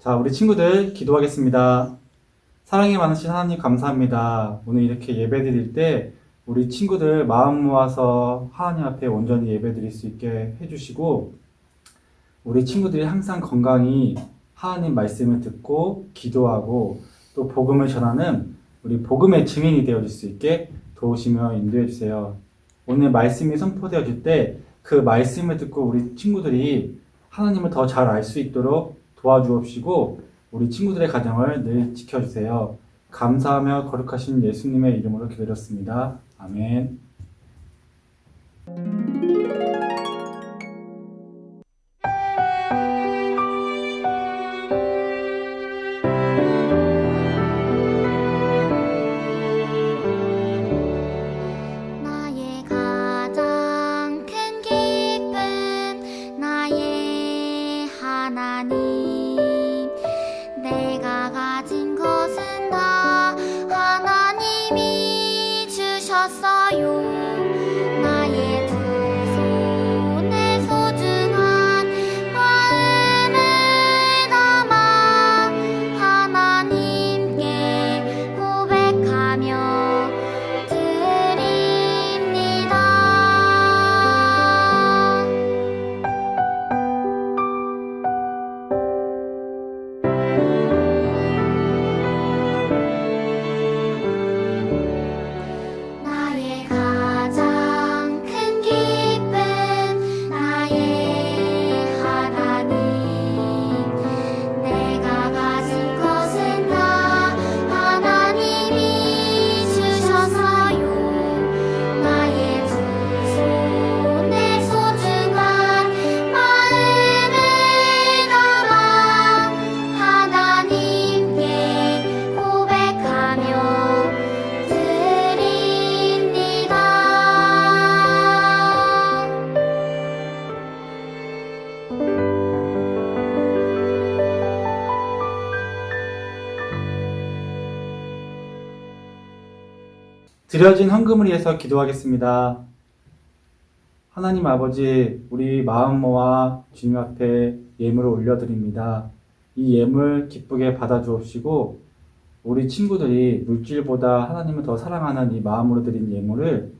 자, 우리 친구들 기도하겠습니다. 사랑이 많으신 하나님 감사합니다. 오늘 이렇게 예배 드릴 때 우리 친구들 마음 모아서 하나님 앞에 온전히 예배 드릴 수 있게 해주시고 우리 친구들이 항상 건강히 하나님 말씀을 듣고 기도하고 또 복음을 전하는 우리 복음의 증인이 되어줄 수 있게 도우시며 인도해 주세요. 오늘 말씀이 선포되어질 때 그 말씀을 듣고 우리 친구들이 하나님을 더 잘 알 수 있도록 도와주옵시고 우리 친구들의 가정을 늘 지켜주세요. 감사하며 거룩하신 예수님의 이름으로 기도드렸습니다. 아멘. 드려진 헌금을 위해서 기도하겠습니다. 하나님 아버지, 우리 마음 모아 주님 앞에 예물을 올려드립니다. 이 예물 기쁘게 받아주옵시고, 우리 친구들이 물질보다 하나님을 더 사랑하는 이 마음으로 드린 예물을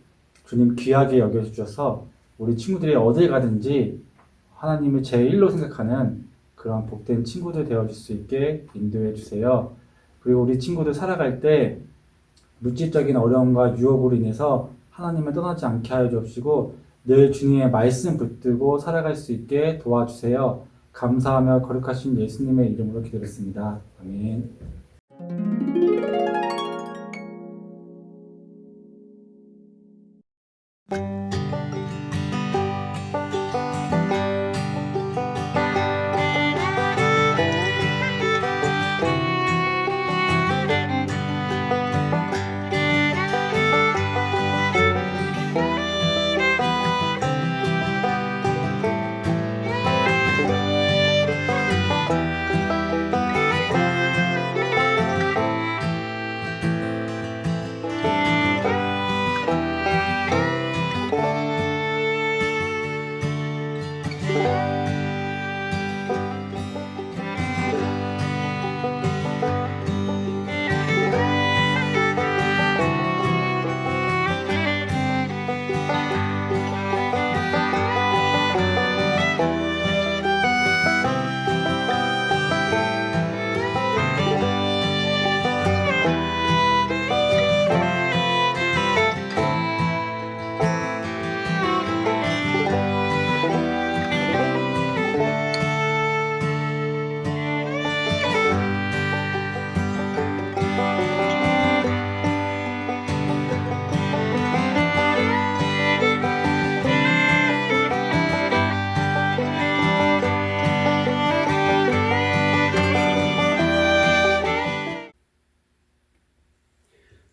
주님 귀하게 여겨주셔서 우리 친구들이 어딜 가든지 하나님을 제1로 생각하는 그런 복된 친구들 되어줄 수 있게 인도해 주세요. 그리고 우리 친구들 살아갈 때 물질적인 어려움과 유혹으로 인해서 하나님을 떠나지 않게 하여 주옵시고 늘 주님의 말씀 붙들고 살아갈 수 있게 도와주세요. 감사하며 거룩하신 예수님의 이름으로 기도했습니다. 아멘.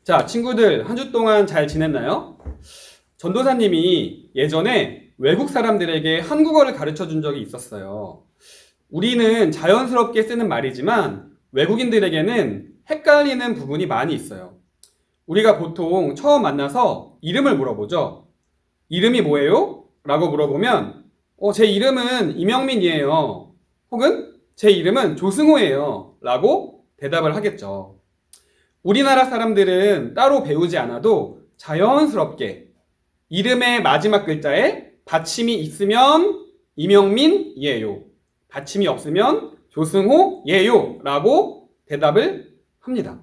자, 친구들, 한 주 동안 잘 지냈나요? 전도사님이 예전에 외국 사람들에게 한국어를 가르쳐 준 적이 있었어요. 우리는 자연스럽게 쓰는 말이지만 외국인들에게는 헷갈리는 부분이 많이 있어요. 우리가 보통 처음 만나서 이름을 물어보죠. 이름이 뭐예요? 라고 물어보면, 어, 제 이름은 이명민이에요. 혹은 제 이름은 조승호예요. 라고 대답을 하겠죠. 우리나라 사람들은 따로 배우지 않아도 자연스럽게 이름의 마지막 글자에 받침이 있으면 이명민이에요. 받침이 없으면 조승호 예요. 라고 대답을 합니다.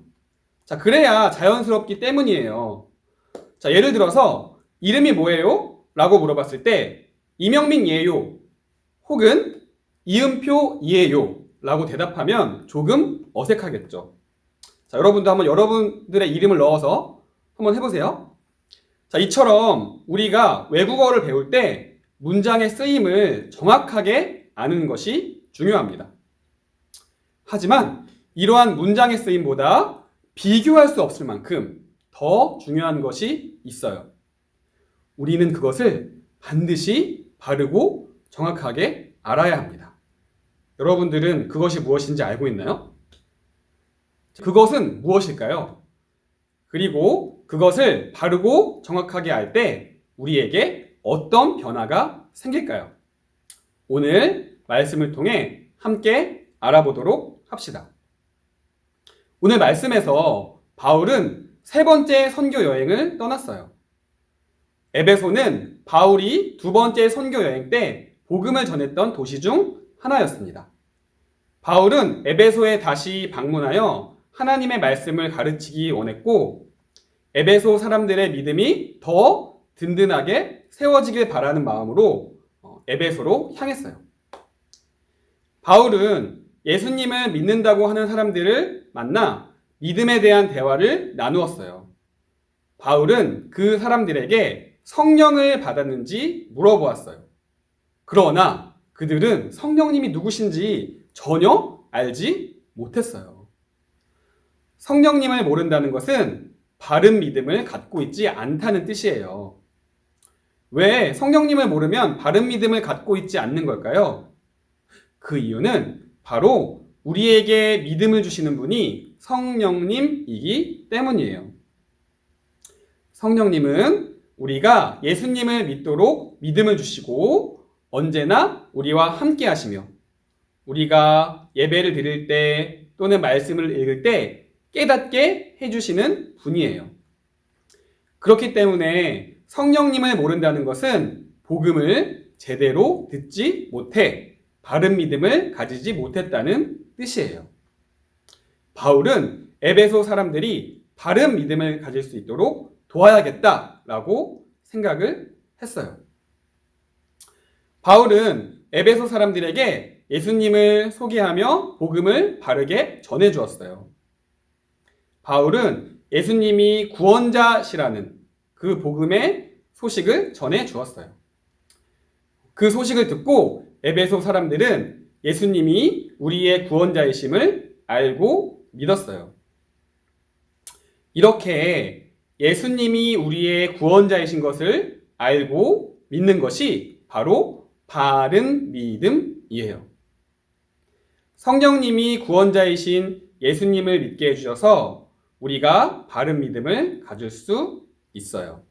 자, 그래야 자연스럽기 때문이에요. 자, 예를 들어서 이름이 뭐예요? 라고 물어봤을 때 이명민이에요. 혹은 이음표이에요. 라고 대답하면 조금 어색하겠죠. 자, 여러분도 한번 여러분들의 이름을 넣어서 한번 해보세요. 자, 이처럼 우리가 외국어를 배울 때 문장의 쓰임을 정확하게 아는 것이 중요합니다. 하지만 이러한 문장의 쓰임보다 비교할 수 없을 만큼 더 중요한 것이 있어요. 우리는 그것을 반드시 바르고 정확하게 알아야 합니다. 여러분들은 그것이 무엇인지 알고 있나요? 그것은 무엇일까요? 그리고 그것을 바르고 정확하게 알 때 우리에게 어떤 변화가 생길까요? 오늘 말씀을 통해 함께 알아보도록 합시다. 오늘 말씀에서 바울은 세 번째 선교 여행을 떠났어요. 에베소는 바울이 두 번째 선교 여행 때 복음을 전했던 도시 중 하나였습니다. 바울은 에베소에 다시 방문하여 하나님의 말씀을 가르치기 원했고 에베소 사람들의 믿음이 더 든든하게 세워지길 바라는 마음으로 어, 에베소로 향했어요. 바울은 예수님을 믿는다고 하는 사람들을 만나 믿음에 대한 대화를 나누었어요. 바울은 그 사람들에게 성령을 받았는지 물어보았어요. 그러나 그들은 성령님이 누구신지 전혀 알지 못했어요. 성령님을 모른다는 것은 바른 믿음을 갖고 있지 않다는 뜻이에요. 왜 성령님을 모르면 바른 믿음을 갖고 있지 않는 걸까요? 그 이유는 바로 우리에게 믿음을 주시는 분이 성령님이기 때문이에요. 성령님은 우리가 예수님을 믿도록 믿음을 주시고 언제나 우리와 함께 하시며 우리가 예배를 드릴 때 또는 말씀을 읽을 때 깨닫게 해주시는 분이에요. 그렇기 때문에 성령님을 모른다는 것은 복음을 제대로 듣지 못해 바른 믿음을 가지지 못했다는 뜻이에요. 바울은 에베소 사람들이 바른 믿음을 가질 수 있도록 도와야겠다라고 생각을 했어요. 바울은 에베소 사람들에게 예수님을 소개하며 복음을 바르게 전해 주었어요. 바울은 예수님이 구원자시라는 그 복음의 소식을 전해 주었어요. 그 소식을 듣고 에베소 사람들은 예수님이 우리의 구원자이심을 알고 믿었어요. 이렇게 예수님이 우리의 구원자이신 것을 알고 믿는 것이 바로 바른 믿음이에요. 성령님이 구원자이신 예수님을 믿게 해주셔서 우리가 바른 믿음을 가질 수 있어요.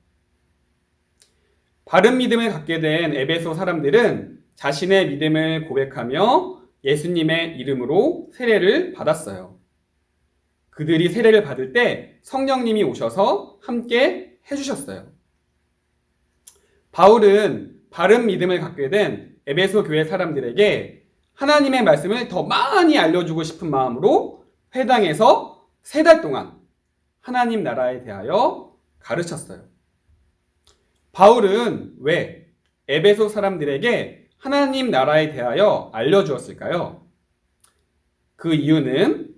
바른 믿음을 갖게 된 에베소 사람들은 자신의 믿음을 고백하며 예수님의 이름으로 세례를 받았어요. 그들이 세례를 받을 때 성령님이 오셔서 함께 해주셨어요. 바울은 바른 믿음을 갖게 된 에베소 교회 사람들에게 하나님의 말씀을 더 많이 알려주고 싶은 마음으로 회당에서 세 달 동안 하나님 나라에 대하여 가르쳤어요. 바울은 왜 에베소 사람들에게 하나님 나라에 대하여 알려주었을까요? 그 이유는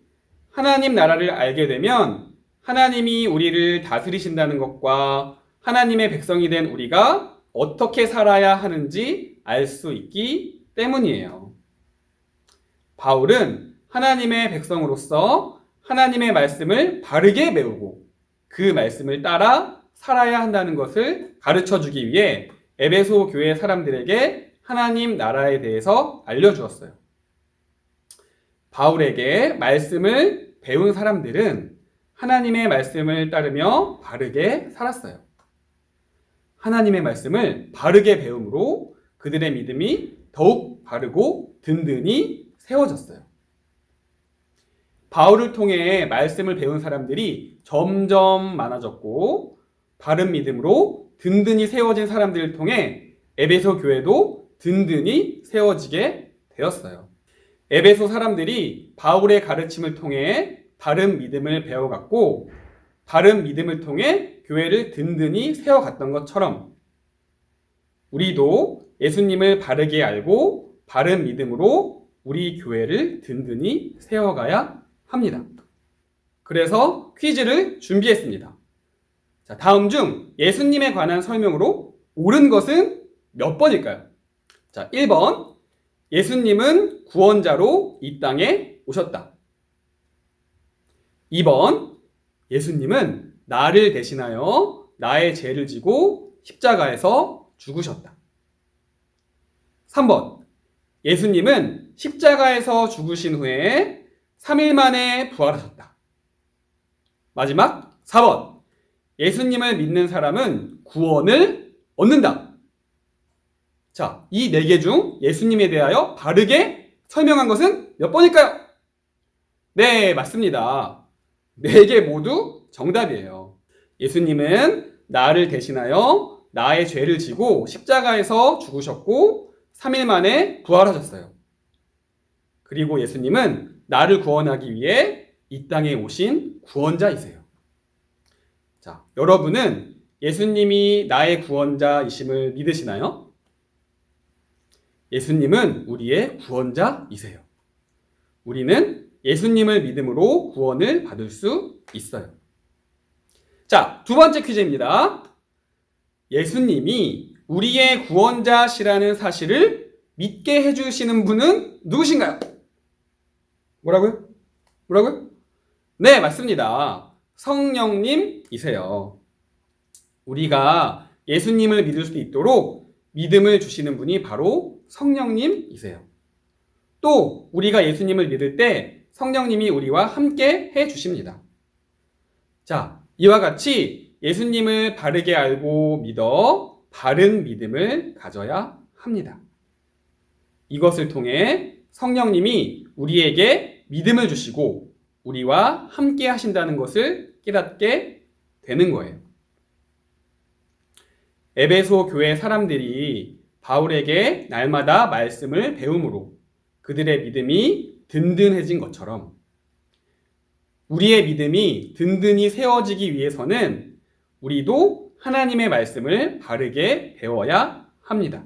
하나님 나라를 알게 되면 하나님이 우리를 다스리신다는 것과 하나님의 백성이 된 우리가 어떻게 살아야 하는지 알 수 있기 때문이에요. 바울은 하나님의 백성으로서 하나님의 말씀을 바르게 배우고 그 말씀을 따라 살아야 한다는 것을 가르쳐 주기 위해 에베소 교회 사람들에게 하나님 나라에 대해서 알려주었어요. 바울에게 말씀을 배운 사람들은 하나님의 말씀을 따르며 바르게 살았어요. 하나님의 말씀을 바르게 배움으로 그들의 믿음이 더욱 바르고 든든히 세워졌어요. 바울을 통해 말씀을 배운 사람들이 점점 많아졌고 바른 믿음으로 든든히 세워진 사람들을 통해 에베소 교회도 든든히 세워지게 되었어요. 에베소 사람들이 바울의 가르침을 통해 바른 믿음을 배워갔고 바른 믿음을 통해 교회를 든든히 세워갔던 것처럼 우리도 예수님을 바르게 알고 바른 믿음으로 우리 교회를 든든히 세워가야 합니다. 그래서 퀴즈를 준비했습니다. 자, 다음 중 예수님에 관한 설명으로 옳은 것은 몇 번일까요? 자, 1번. 예수님은 구원자로 이 땅에 오셨다. 2번. 예수님은 나를 대신하여 나의 죄를 지고 십자가에서 죽으셨다. 3번. 예수님은 십자가에서 죽으신 후에 3일 만에 부활하셨다. 마지막 4번. 예수님을 믿는 사람은 구원을 얻는다. 자, 이 네 개 중 예수님에 대하여 바르게 설명한 것은 몇 번일까요? 네, 맞습니다. 네 개 모두 정답이에요. 예수님은 나를 대신하여 나의 죄를 지고 십자가에서 죽으셨고 3일 만에 부활하셨어요. 그리고 예수님은 나를 구원하기 위해 이 땅에 오신 구원자이세요. 자, 여러분은 예수님이 나의 구원자이심을 믿으시나요? 예수님은 우리의 구원자이세요. 우리는 예수님을 믿음으로 구원을 받을 수 있어요. 자, 두 번째 퀴즈입니다. 예수님이 우리의 구원자시라는 사실을 믿게 해주시는 분은 누구신가요? 뭐라고요? 뭐라고요? 네, 맞습니다. 성령님이세요. 우리가 예수님을 믿을 수 있도록 믿음을 주시는 분이 바로 성령님이세요. 또 우리가 예수님을 믿을 때 성령님이 우리와 함께 해 주십니다. 자, 이와 같이 예수님을 바르게 알고 믿어 바른 믿음을 가져야 합니다. 이것을 통해 성령님이 우리에게 믿음을 주시고 우리와 함께 하신다는 것을 깨닫게 되는 거예요. 에베소 교회 사람들이 바울에게 날마다 말씀을 배움으로 그들의 믿음이 든든해진 것처럼 우리의 믿음이 든든히 세워지기 위해서는 우리도 하나님의 말씀을 바르게 배워야 합니다.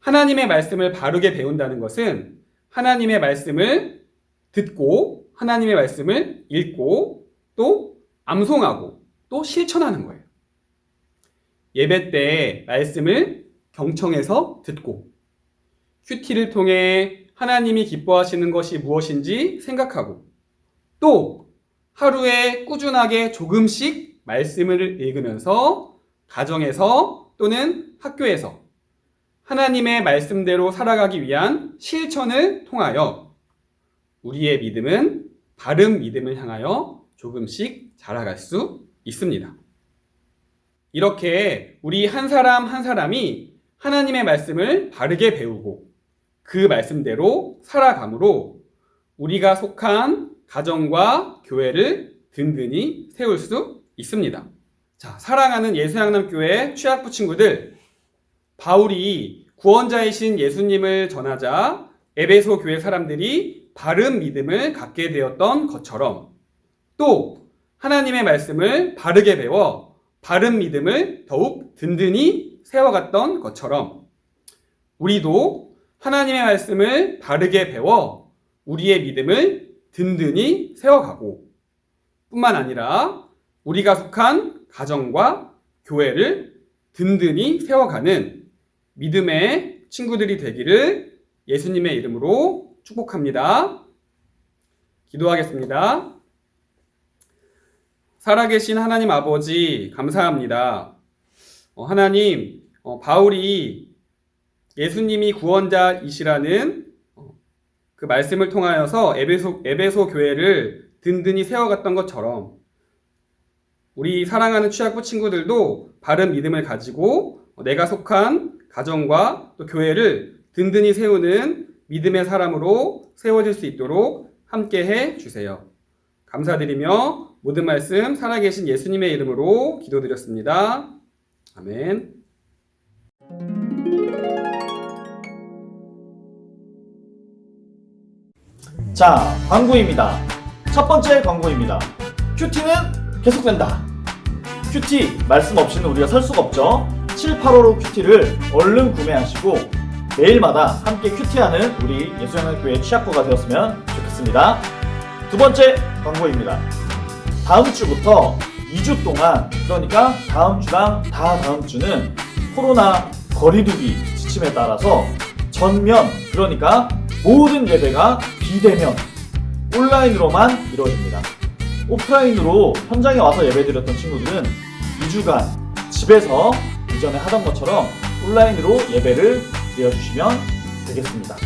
하나님의 말씀을 바르게 배운다는 것은 하나님의 말씀을 듣고 하나님의 말씀을 읽고 또 암송하고 또 실천하는 거예요. 예배 때 말씀을 경청해서 듣고 큐티를 통해 하나님이 기뻐하시는 것이 무엇인지 생각하고 또 하루에 꾸준하게 조금씩 말씀을 읽으면서 가정에서 또는 학교에서 하나님의 말씀대로 살아가기 위한 실천을 통하여 우리의 믿음은 바른 믿음을 향하여 조금씩 자라갈 수 있습니다. 이렇게 우리 한 사람 한 사람이 하나님의 말씀을 바르게 배우고 그 말씀대로 살아감으로 우리가 속한 가정과 교회를 든든히 세울 수 있습니다. 자, 사랑하는 예수양남교회 취학부 친구들, 바울이 구원자이신 예수님을 전하자 에베소 교회 사람들이 바른 믿음을 갖게 되었던 것처럼 또 하나님의 말씀을 바르게 배워 바른 믿음을 더욱 든든히 세워갔던 것처럼 우리도 하나님의 말씀을 바르게 배워 우리의 믿음을 든든히 세워가고 뿐만 아니라 우리가 속한 가정과 교회를 든든히 세워가는 믿음의 친구들이 되기를 예수님의 이름으로 축복합니다. 기도하겠습니다. 살아계신 하나님 아버지, 감사합니다. 어, 하나님, 어, 바울이 예수님이 구원자이시라는 어, 그 말씀을 통하여서 에베소, 에베소 교회를 든든히 세워갔던 것처럼 우리 사랑하는 취학부 친구들도 바른 믿음을 가지고 내가 속한 가정과 또 교회를 든든히 세우는 믿음의 사람으로 세워질 수 있도록 함께 해 주세요. 감사드리며 모든 말씀 살아계신 예수님의 이름으로 기도드렸습니다. 아멘. 자, 광고입니다. 첫 번째 광고입니다. 큐티는 계속된다. 큐티 말씀 없이는 우리가 설 수가 없죠. 785로 큐티를 얼른 구매하시고 매일마다 함께 큐티하는 우리 예수영학교회 취약부가 되었으면 좋겠습니다. 두 번째 광고입니다. 다음 주부터 2주 동안 그러니까 다음 주랑 다 다음 주는 코로나 거리두기 지침에 따라서 전면 그러니까 모든 예배가 비대면 온라인으로만 이루어집니다. 오프라인으로 현장에 와서 예배드렸던 친구들은 2주간 집에서 이전에 하던 것처럼 온라인으로 예배를 드려주시면 되겠습니다.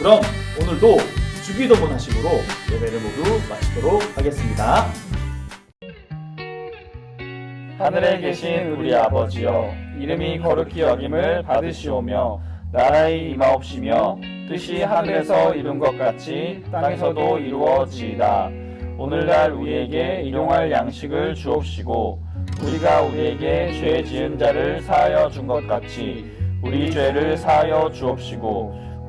그럼 오늘도 주기도문 하식으로 예배를 모두 마치도록 하겠습니다. 하늘에 계신 우리 아버지여, 이름이 거룩히 여김을 받으시오며, 나라의 임하옵시며, 뜻이 하늘에서 이룬 것 같이 땅에서도 이루어지이다. 오늘날 우리에게 일용할 양식을 주옵시고, 우리가 우리에게 죄 지은 자를 사하여 준 것 같이, 우리 죄를 사하여 주옵시고,